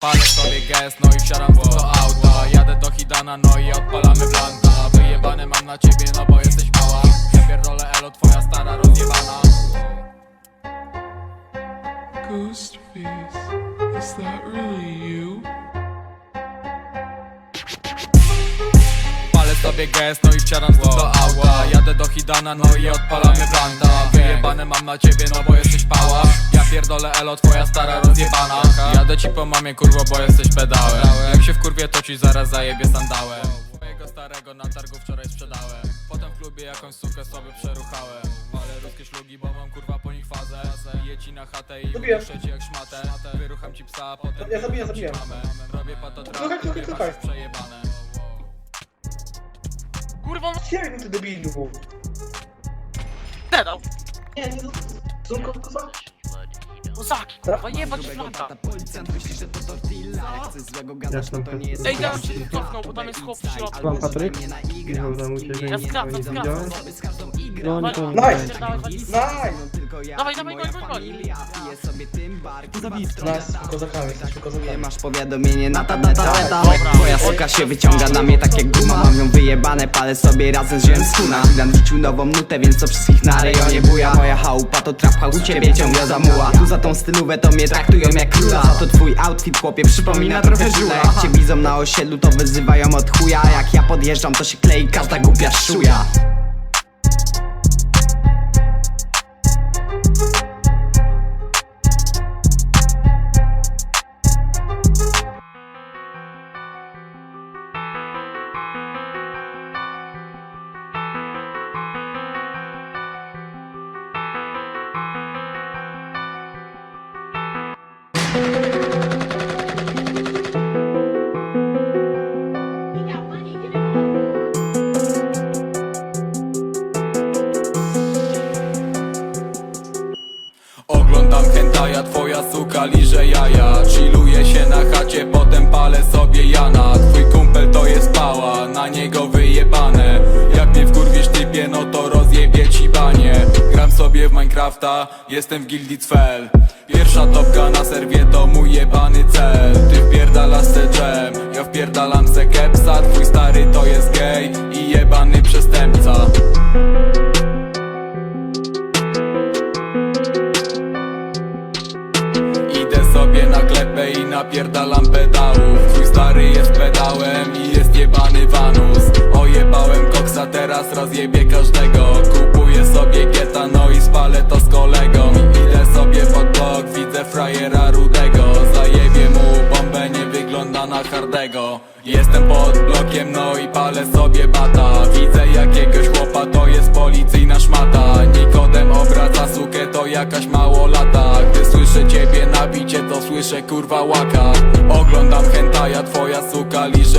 Palę sobie gest, no i wsiadam w to auta Jadę do Hidana, no i odpalamy blanta. Wyjebane mam na ciebie, no bo jesteś mała Sobie gest, no i wsiadam w to auta. Jadę do Hidana, no i odpalamy blanta Wyjebane mam na ciebie, no bo jesteś pała Ja pierdolę elo, twoja stara rozjebana. Jadę ci po mamie, kurwo, bo jesteś pedałem. Jak się w kurwie, to ci zaraz zajebie sandałem. Twojego starego na targu wczoraj sprzedałem. Potem w klubie jakąś sukę sobie przeruchałem. Ale ruskie szlugi, bo mam kurwa po nich fazę. Biję ci na chatę i Zabiję. uduszę ci jak szmatę. Wyrucham ci psa, potem Ja zabiję, wyrucham ci zabiję. mamę. Robię patotrapy, Słuchaj, słuchaj, masz słuchaj. Kurwa, no mi ty debilu. dedał! Nie, nie, Zunko, koza? Kozaki, kurwa, jebać flaka! Jasne, Ej, ja się cofnął, bo tam jest chłop w środku. Pan Patryk? Ja nie skracam, nie widziałem? No to Nice. Nie Dawaj, dawaj, Nice! dawaj, dawaj, goń, goń, goń! Nice, kozakami, jesteśmy kozakami. Masz powiadomienie na tabletę Twoja suka się wyciąga na mnie tak jak guma Mam ją wyjebane, palę sobie razem z zielem skuna Dam życiu nową nutę, więc to wszystkich na rejonie buja. Moja chałupa to trap house, u ciebie ciągle zamuła. Tu za tą stylówę to mnie traktują jak króla. Za to twój outfit chłopie przypomina trochę żula. Jak cię widzą na osiedlu to wyzywają od chuja. Jak ja podjeżdżam to się klei każda głupia szuja Oglądam hentaja, twoja suka liże jaja. Chilluję się na chacie, potem palę sobie jana. Twój kumpel to jest pała, Sobie w Minecrafta, jestem w gildii Cfel. Pierwsza topka na serwie to mój jebany cel. Ty wpierdalasz se dżem, ja wpierdalam se kepsa. Twój stary to jest gej i jebany przestępca. Idę sobie na klepę i napierdalam pedałów. Twój stary jest pedałem i jest jebany vanus Ojebałem koksa, teraz rozjebie każdego. Kupuję sobie wygląda na hardego Jestem pod blokiem, no i palę sobie bata. Widzę jakiegoś chłopa, to jest policyjna szmata. Nikodem obraca sukę, to jakaś małolata. Gdy słyszę ciebie na bicie, to słyszę kurwa łaka. Oglądam hentaja, twoja suka liże